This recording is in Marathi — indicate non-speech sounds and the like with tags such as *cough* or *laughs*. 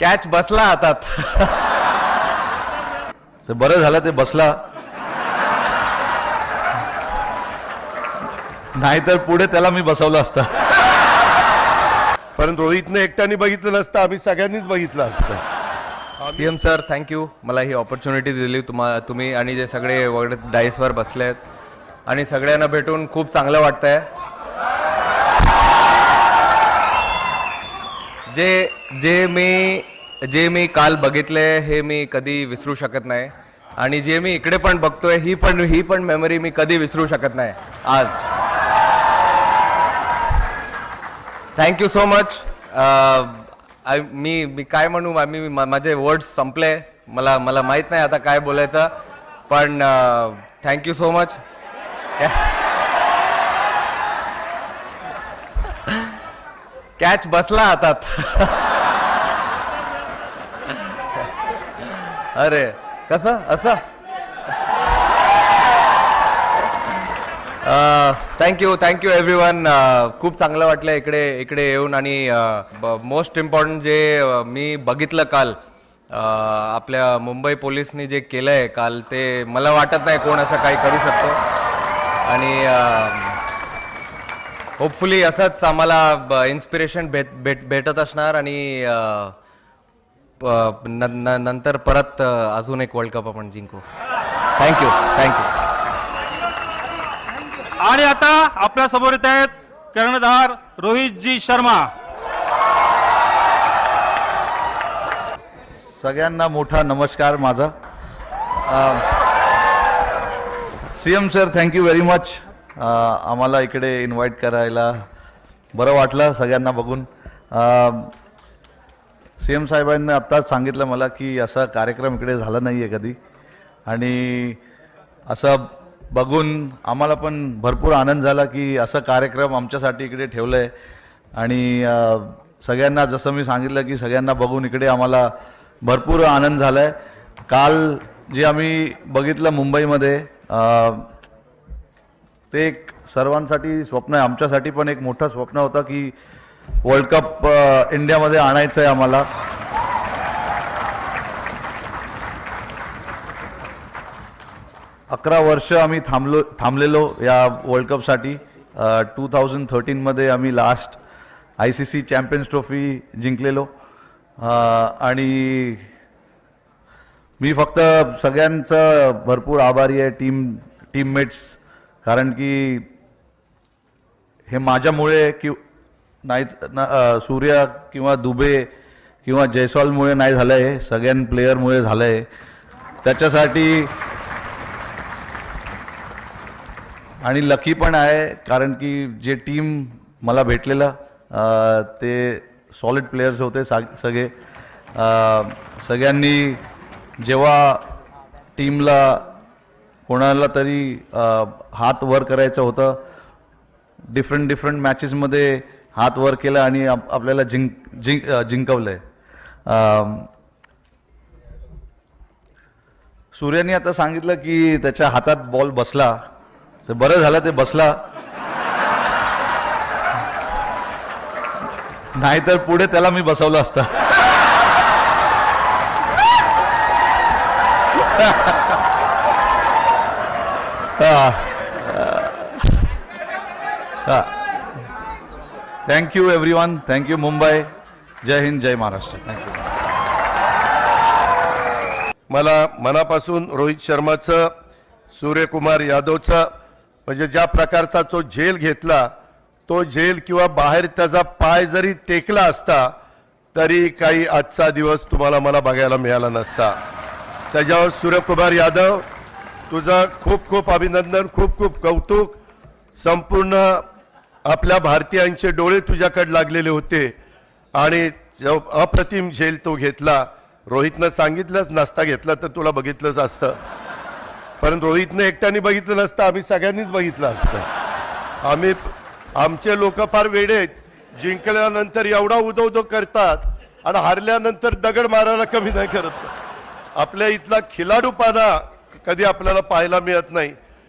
कॅच बसला हातात. ते बरं झालं ते बसला. नाहीतर पुढे त्याला मी बसवलं असतं. पण रोहितनं एकट्याने बघितलं नसतं आम्ही सगळ्यांनीच बघितलं असतं. सी एम सर थँक्यू मला ही ऑपॉर्च्युनिटी दिली तुम्हा तुम्ही आणि जे सगळे वगैरे डाईसवर बसले आहेत आणि सगळ्यांना भेटून खूप चांगलं वाटतंय. जे जे मी जे मी काल बघितले हे मी कधी विसरू शकत नाही. आणि जे मी इकडे पण बघतोय ही पण ही पण मेमरी मी कधी विसरू शकत नाही. आज. थँक्यू सो मच मी मी काय म्हणू मी माझे वर्ड्स संपले. मला मला माहीत नाही आता काय बोलायचं. पण थँक्यू सो मच कॅच बसला हातात. अरे कसं? असं? थँक्यू थँक्यू एव्हरी वन खूप चांगलं वाटलं इकडे इकडे येऊन आणि मोस्ट इम्पॉर्टंट जे मी बघितलं काल आपल्या मुंबई पोलिसनी जे केलं आहे काल ते मला वाटत नाही कोण असं काही करू शकतो. आणि होपफुली असंच आम्हाला इन्स्पिरेशन भेट भेट भेटत असणार आणि नंतर परत अजून एक वर्ल्ड कप आपण जिंकू. थँक्यू थँक्यू आणि आता आपल्यासमोर येत आहेत कर्णधार रोहितजी शर्मा. सगळ्यांना मोठा नमस्कार माझा. C M sir thank you very much आम्हाला इकडे इन्व्हाइट करायला बरं वाटलं सगळ्यांना बघून. सी एम साहेबांनी आत्ताच सांगितलं मला की असा कार्यक्रम इकडे झाला नाही आहे कधी. आणि असं बघून आम्हाला पण भरपूर आनंद झाला की असा कार्यक्रम आमच्यासाठी इकडे ठेवलं आहे आणि सगळ्यांना जसं मी सांगितलं की सगळ्यांना बघून इकडे आम्हाला भरपूर आनंद झाला आहे काल जे आम्ही बघितलं मुंबईमध्ये ते एक सर्वांसाठी स्वप्न आहे. आमच्यासाठी पण एक मोठं स्वप्न होतं की वर्ल्ड कप इंडियामध्ये आणायचं आहे आम्हाला. अकरा वर्ष आम्ही थांबलो थांबलेलो या वर्ल्ड कपसाठी टू थाउजंड थर्टीनमध्ये आम्ही last I C C champions trophy जिंकलेलो. आणि मी फक्त सगळ्यांचं भरपूर आभारी आहे. टीम टीममेट्स कारण की हे माझ्यामुळे कि नाही न- सूर्य किंवा दुबे किंवा जयस्वालमुळे नाही झालं आहे सगळ्यां प्लेयरमुळे झालं आहे त्याच्यासाठी आणि लकी पण आहे कारण की जे टीम मला भेटलेलं ते सॉलिड प्लेयर्स होते सा सगळे. सगळ्यांनी जेव्हा टीमला कोणाला तरी हात वर करायचं होतं. डिफरंट डिफरंट मॅचेसमध्ये हात वर केला आणि आप- आपल्याला जिंक जिंक जिंकवलंय. सूर्याने आता सांगितलं की त्याच्या हातात बॉल बसला. तर बरं झालं ते बसला. नाहीतर पुढे त्याला मी बसवलं असतं. *laughs* Thank you everyone thank you Mumbai जय हिंद जय महाराष्ट्र थँक्यू मला मनापासून रोहित शर्माचं सूर्यकुमार यादवचं म्हणजे ज्या प्रकारचा तो झेल घेतला तो झेल किंवा बाहेर त्याचा पाय जरी टेकला असता तरी काही आजचा दिवस तुम्हाला मला बघायला मिळाला नसता. त्याच्यावर सूर्यकुमार यादव तुझं खूप खूप अभिनंदन खूप खूप कौतुक. संपूर्ण आपल्या भारतीयांचे डोळे तुझ्याकडे लागलेले होते. आणि जो अप्रतिम झेल तो घेतला. रोहितनं सांगितलंच नसता घेतला तर तुला बघितलंच असतं. पण रोहितनं एकट्याने बघितलं नसतं आम्ही सगळ्यांनीच बघितलं असतं. आम्ही आमचे लोक फार वेडे आहेत. जिंकल्यानंतर एवढा उदो उदो करतात आणि हारल्यानंतर दगड मारायला कमी नाही करत. आपल्या इथला खिलाडूपणा कधी आपल्याला पाहायला मिळत नाही.